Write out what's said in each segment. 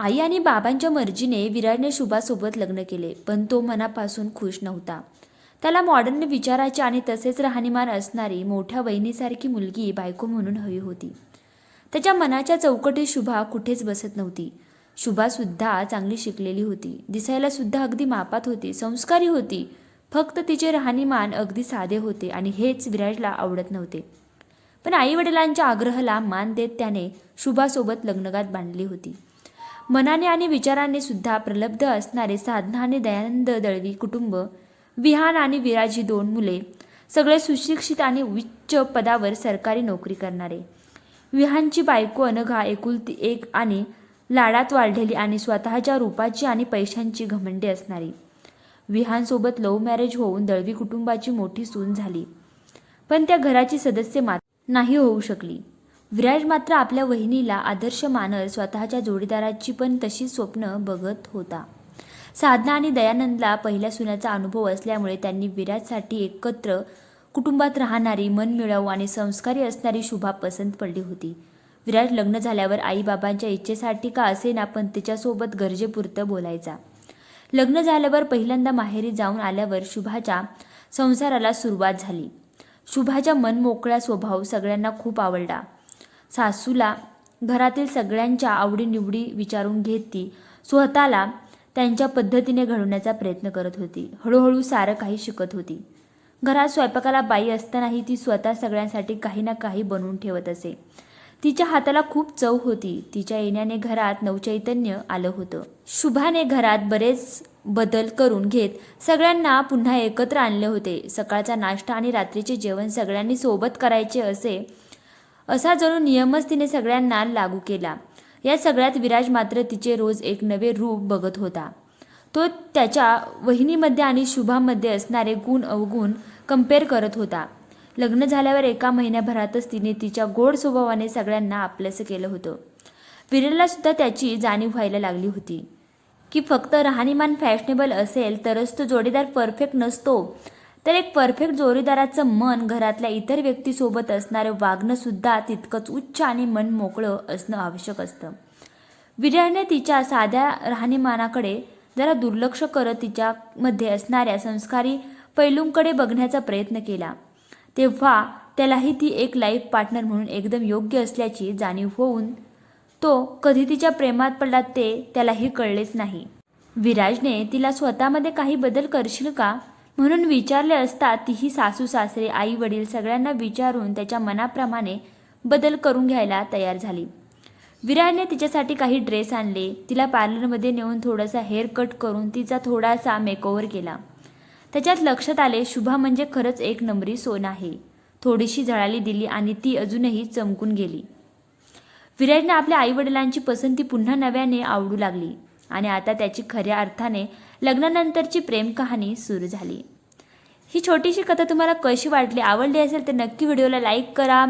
आई आणि बाबांच्या मर्जीने विराटने शुभासोबत लग्न केले पण तो मनापासून खुश नव्हता. त्याला मॉडर्न विचाराची आणि तसेच राहणीमान असणारी मोठ्या वहिनीसारखी मुलगी बायको म्हणून हवी होती. त्याच्या मनाच्या चौकटीत शुभा कुठेच बसत नव्हती. शुभासुद्धा चांगली शिकलेली होती. दिसायला सुद्धा अगदी मापात होती संस्कारी होती. फक्त तिचे राहणीमान अगदी साधे होते आणि हेच विराजला आवडत नव्हते. पण आईवडिलांच्या आग्रहाला मान देत त्याने शुभासोबत लग्नगात बांधली होती. मनाने आणि विचाराने सुद्धा प्रलब्ध असणारे साधना आणि दयानंद दळवी कुटुंब विहान आणि विराजी दोन मुले सगळे सुशिक्षित आणि उच्च पदावर सरकारी नोकरी करणारे. विहानची बायको अनघा एकुलती एक आणि लाडात वाढलेली आणि स्वतःच्या रूपाची आणि पैशांची घमंडी असणारी. विहानसोबत लव्ह मॅरेज होऊन दळवी कुटुंबाची मोठी सून झाली. पण त्या घराची सदस्य मात्र नाही होऊ शकली. विराज मात्र आपल्या वहिनीला आदर्श मानत स्वतःच्या जोडीदाराची पण तशी स्वप्न बघत होता. साधना आणि दयानंदला पहिल्या सुनाचा अनुभव असल्यामुळे त्यांनी विराजसाठी एकत्र कुटुंबात राहणारी मनमिळावू आणि संस्कारी असणारी शुभा पसंत पडली होती. विराज लग्न झाल्यावर आईबाबांच्या इच्छेसाठी का असेना पण तिच्यासोबत गरजेपुरतं बोलायचा. लग्न झाल्यावर पहिल्यांदा माहेरी जाऊन आल्यावर शुभाच्या संसाराला सुरुवात झाली. शुभाच्या मनमोकळा स्वभाव सगळ्यांना खूप आवडला. सासूला घरातील सगळ्यांच्या आवडीनिवडी विचारून घेत ती. स्वतःला त्यांच्या पद्धतीने घडवण्याचा प्रयत्न करत होती. हळूहळू सारं काही शिकत होती. घरात स्वयंपाकाला बाई असतानाही ती स्वतः सगळ्यांसाठी काही ना काही बनवून ठेवत असे. तिच्या हाताला खूप चव होती. तिच्या येण्याने घरात नवचैतन्य आलं होतं. शुभाने घरात बरेच बदल करून घेत सगळ्यांना पुन्हा एकत्र आणले होते. सकाळचा नाश्ता आणि रात्रीचे जेवण सगळ्यांनी सोबत करायचे असे असा जणू नियमच तिने सगळ्यांना लागू केला. या सगळ्यात विराज मात्र तिचे रोज एक नवे रूप बघत होता. तो त्याच्या वहिनीमध्ये आणि शुभामध्ये असणारे गुण अवगुण कंपेअर करत होता. लग्न झाल्यावर एका महिन्याभरातच तिने तिच्या गोड स्वभावाने सगळ्यांना आपलंसं केलं होतं. विरेला सुद्धा त्याची जाणीव व्हायला लागली होती. की फक्त राहणीमान फॅशनेबल असेल तरच तो जोडीदार परफेक्ट नसतो तर एक परफेक्ट जोडीदाराचं मन घरातल्या इतर व्यक्तीसोबत असणारं वागणं सुद्धा तितकंच उच्च आणि मन मोकळं असणं आवश्यक असतं. विजयाने तिच्या साध्या राहणीमानाकडे जरा दुर्लक्ष करत तिच्यामध्ये असणाऱ्या संस्कारी पैलूंकडे बघण्याचा प्रयत्न केला. तेव्हा त्यालाही ती एक लाईफ पार्टनर म्हणून एकदम योग्य असल्याची जाणीव होऊन तो कधी तिच्या प्रेमात पडला ते त्यालाही कळलेच नाही. विराजने तिला स्वतःमध्ये काही बदल करशील का? म्हणून विचारले असता तीही सासू सासरे आई वडील सगळ्यांना विचारून त्याच्या मनाप्रमाणे बदल करून घ्यायला तयार झाली. विरायने तिच्यासाठी काही ड्रेस आणले. तिला पार्लरमध्ये नेऊन थोडासा हेअर कट करून तिचा थोडासा मेकओव्हर केला. त्याच्यात लक्षात आले शुभा म्हणजे खरंच एक नंबरी सोन आहे. थोडीशी झळाली दिली आणि ती अजूनही चमकून गेली. विराजने आपल्या आईवडिलांची पसंती पुन्हा नव्याने आवडू लागली. आणि आता त्याची खऱ्या अर्थाने लग्नानंतरची प्रेम कहाणी सुरू झाली. ही छोटीशी कथा तुम्हाला कशी वाटली आवडली असेल तर नक्की व्हिडिओला लाईक करा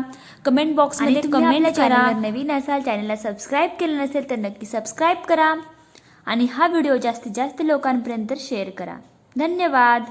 कमेंट बॉक्समध्ये कमेंट करा. नवीन असाल चॅनलला सबस्क्राईब केलं नसेल तर नक्की सबस्क्राईब करा आणि हा व्हिडिओ जास्तीत जास्त लोकांपर्यंत शेअर करा. धन्यवाद.